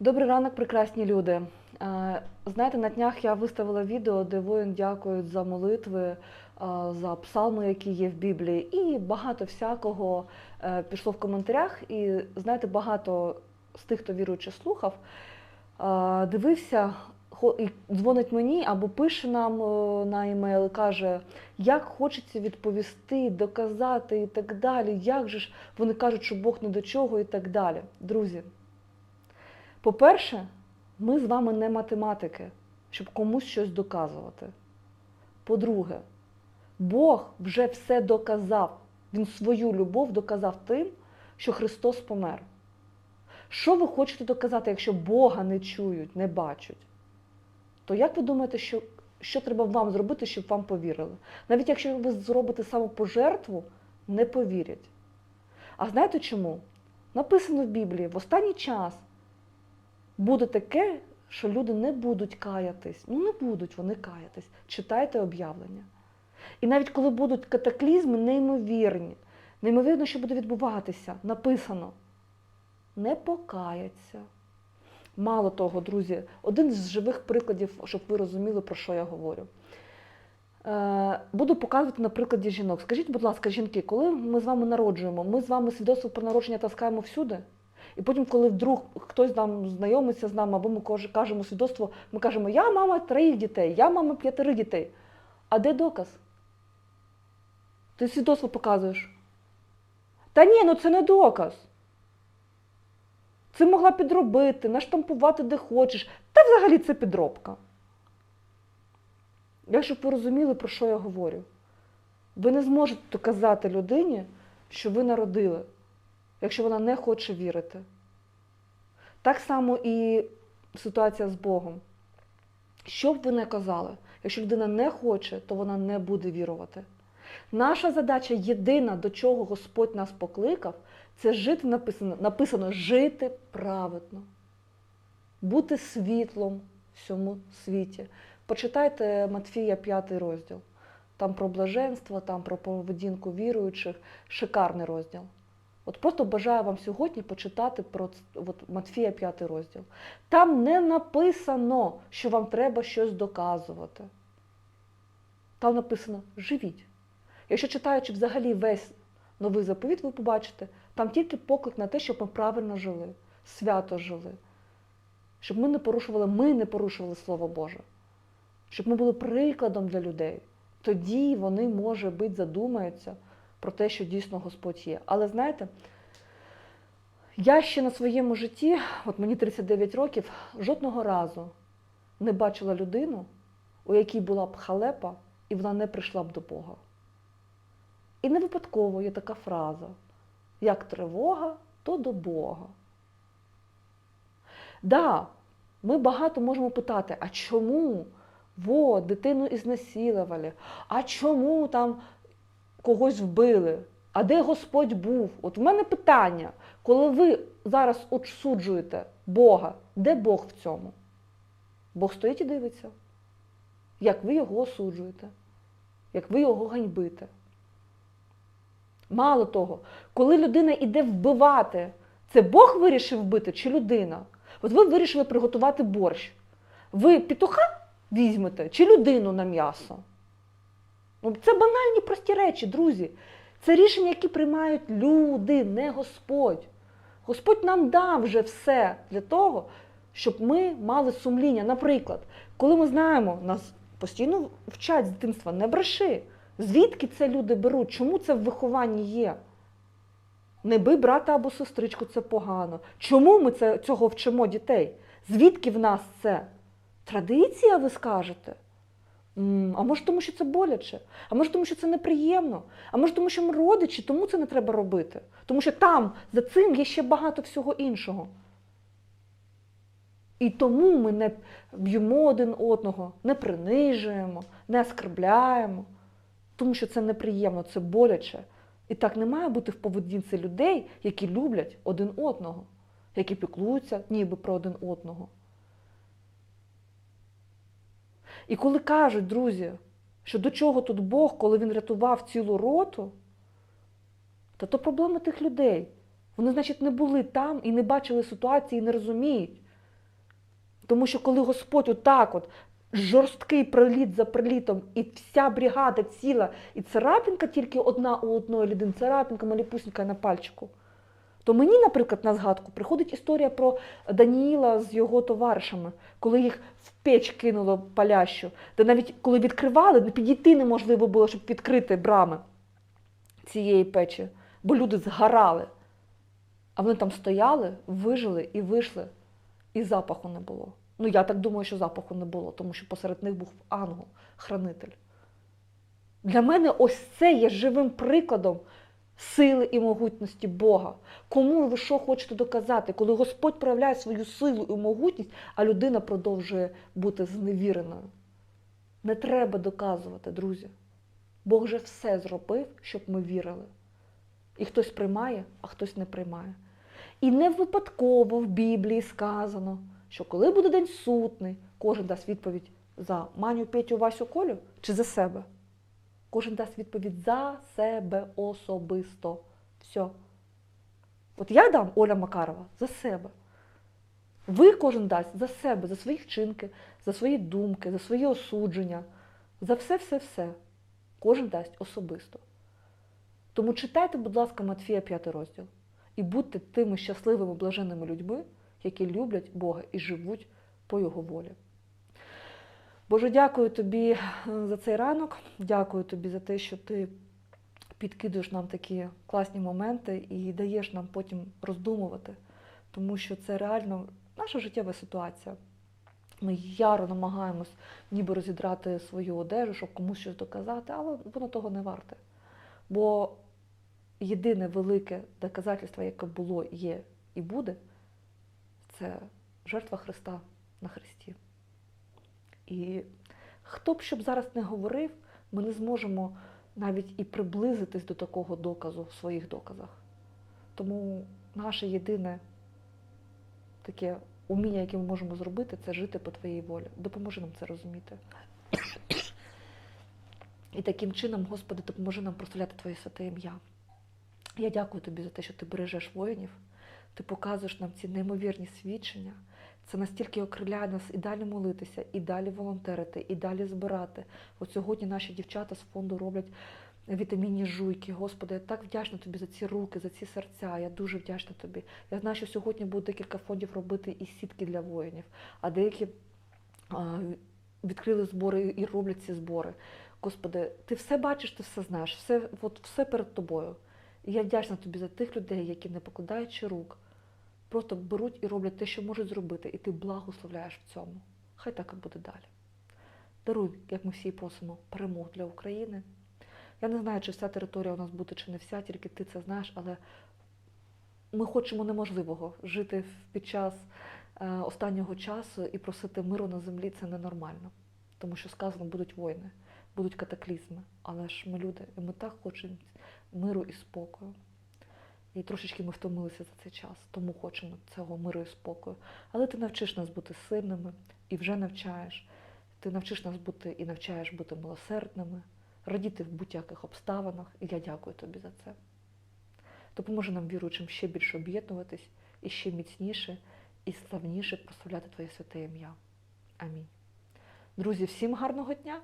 Добрий ранок, прекрасні люди. Е, Знаєте, на днях я виставила відео, де воїн дякують за молитви, е, за псалми, які є в Біблії, і багато всякого е, пішло в коментарях. І знаєте, багато з тих, хто віруючи слухав, дивився і дзвонить мені або пише нам на емейл і каже, як хочеться відповісти, доказати і так далі. Як же ж вони кажуть, що Бог не до чого і так далі. Друзі. По-перше, ми з вами не математики, щоб комусь щось доказувати. По-друге, Бог вже все доказав. Він свою любов доказав тим, що Христос помер. Що ви хочете доказати, якщо Бога не чують, не бачать? То як ви думаєте, що, що треба вам зробити, щоб вам повірили? Навіть якщо ви зробите самопожертву, не повірять. А знаєте чому? Написано в Біблії, в останній час буде таке, що люди не будуть каятись. Ну не будуть вони каятись. Читайте об'явлення. І навіть коли будуть катаклізми неймовірні, неймовірно, що буде відбуватися, написано, не покаяться. Мало того, друзі, один з живих прикладів, щоб ви розуміли, про що я говорю. Е, Буду показувати на прикладі жінок. Скажіть, будь ласка, жінки, коли ми з вами народжуємо, ми з вами свідоцтво про народження таскаємо всюди? І потім, коли вдруг хтось нам знайомиться з нами, або ми кажемо свідоцтво, ми кажемо, я мама троїх дітей, я мама п'ятери дітей. А де доказ? Ти свідоцтво показуєш. Та ні, ну це не доказ. Це могла підробити, наштампувати де хочеш. Та взагалі це підробка. Я щоб ви розуміли, про що я говорю. Ви не зможете доказати людині, що ви народили, якщо вона не хоче вірити. Так само і ситуація з Богом. Що б ви не казали, якщо людина не хоче, то вона не буде вірувати. Наша задача єдина, до чого Господь нас покликав, це жити написано, написано жити праведно, бути світлом в цьому світі. Почитайте Матфія 5 розділ. Там про блаженство, там про поведінку віруючих. Шикарний розділ. От просто бажаю вам сьогодні почитати про от, Матфія 5 розділ. Там не написано, що вам треба щось доказувати. Там написано живіть. Якщо читаючи взагалі весь новий заповіт, ви побачите, там тільки поклик на те, щоб ми правильно жили, свято жили, щоб ми не порушували, ми не порушували Слово Боже, щоб ми були прикладом для людей. Тоді вони, може бути, задумаються про те, що дійсно Господь є. Але знаєте, я ще на своєму житті, от мені 39 років, жодного разу не бачила людину, у якій була б халепа, і вона не прийшла б до Бога. І не випадково є така фраза: як тривога, то до Бога. Да, ми багато можемо питати, а чому? Во, дитину ізнасилували, а чому там когось вбили? А де Господь був? От в мене питання, коли ви зараз осуджуєте Бога, де Бог в цьому? Бог стоїть і дивиться, як ви його осуджуєте, як ви його ганьбите. Мало того, коли людина йде вбивати, це Бог вирішив вбити чи людина? От ви вирішили приготувати борщ. Ви петуха візьмете чи людину на м'ясо? Ну, це банальні прості речі, друзі. Це рішення, які приймають люди, не Господь. Господь нам дав вже все для того, щоб ми мали сумління. Наприклад, коли ми знаємо, нас постійно вчать з дитинства, не бреши. Звідки це люди беруть? Чому це в вихованні є? Не бий брата або сестричку, це погано. Чому ми це, цього вчимо дітей? Звідки в нас це? Традиція, ви скажете? А може, тому що це боляче? А може, тому що це неприємно? А може, тому що ми родичі, тому це не треба робити? Тому що там, за цим є ще багато всього іншого. І тому ми не б'ємо один одного, не принижуємо, не оскорбляємо, тому що це неприємно, це боляче. І так не має бути в поведінці людей, які люблять один одного, які піклуються ніби про один одного. І коли кажуть, друзі, що до чого тут Бог, коли він рятував цілу роту, то то проблема тих людей. Вони, значить, не були там і не бачили ситуації, і не розуміють, Тому що коли Господь отак от жорсткий приліт за прилітом, і вся бригада ціла, і царапінка тільки одна у одної людини, царапінка маліпусінька на пальчику. То мені, наприклад, на згадку приходить історія про Даніїла з його товаришами, коли їх в печ кинуло палящу, де навіть коли відкривали, підійти неможливо було, щоб відкрити брами цієї печі, бо люди згорали. А вони там стояли, вижили і вийшли, і запаху не було. Ну, я так думаю, що запаху не було, тому що посеред них був ангел, хранитель. Для мене ось це є живим прикладом сили і могутності Бога. Кому ви що хочете доказати, коли Господь проявляє свою силу і могутність, а людина продовжує бути зневіреною. Не треба доказувати, друзі. Бог вже все зробив, щоб ми вірили. І хтось приймає, а хтось не приймає. І не випадково в Біблії сказано, що коли буде день сутний, кожен дасть відповідь за Маню, Петю, Васю, Колю чи за себе. Кожен дасть відповідь за себе особисто. Все. От я дам Оля Макарова за себе. Ви кожен дасть за себе, за свої вчинки, за свої думки, за свої осудження, за все-все-все. Кожен дасть особисто. Тому читайте, будь ласка, Матфія 5 розділ і будьте тими щасливими, блаженними людьми, які люблять Бога і живуть по Його волі. Боже, дякую тобі е, за цей ранок. Дякую тобі за те, що ти підкидуєш нам такі класні моменти і даєш нам потім роздумувати, тому що це реально наша життєва ситуація. Ми яро намагаємось ніби розідрати свою одежу, щоб комусь щось доказати, але воно того не варте. Бо єдине велике доказательство, яке було, є і буде, це жертва Христа на Христі. І хто б щоб зараз не говорив, ми не зможемо навіть і приблизитись до такого доказу в своїх доказах. Тому наше єдине таке уміння, яке ми можемо зробити, це жити по твоїй волі. Допоможи нам це розуміти. І таким чином, Господи, допоможи нам прославляти Твоє святе ім'я. Я дякую тобі за те, що ти бережеш воїнів, ти показуєш нам ці неймовірні свідчення. Це настільки окриляє нас і далі молитися, і далі волонтерити, і далі збирати. От сьогодні наші дівчата з фонду роблять вітамінні жуйки. Господи, я так вдячна тобі за ці руки, за ці серця. Я дуже вдячна тобі. Я знаю, що сьогодні буде декілька фондів робити і сітки для воїнів, а деякі а, відкрили збори і роблять ці збори. Господи, ти все бачиш, ти все знаєш, все, от, все перед тобою. І я вдячна тобі за тих людей, які, не покладаючи рук, просто беруть і роблять те, що можуть зробити, і ти благословляєш в цьому. Хай так і буде далі. Даруй, як ми всі просимо, перемог для України. Я не знаю, чи вся територія у нас буде, чи не вся, тільки ти це знаєш, але ми хочемо неможливого жити під час е, останнього часу і просити миру на землі це ненормально. Тому що сказано, будуть війни, будуть катаклізми. Але ж ми люди, і ми так хочемо миру і спокою. І трошечки ми втомилися за цей час, тому хочемо цього миру і спокою. Але ти навчиш нас бути сильними і вже навчаєш. Ти навчиш нас бути і навчаєш бути милосердними, радіти в будь-яких обставинах, і я дякую тобі за це. Допоможи нам, віруючим, ще більше об'єднуватись і ще міцніше і славніше прославляти Твоє святе ім'я. Амінь. Друзі, всім гарного дня!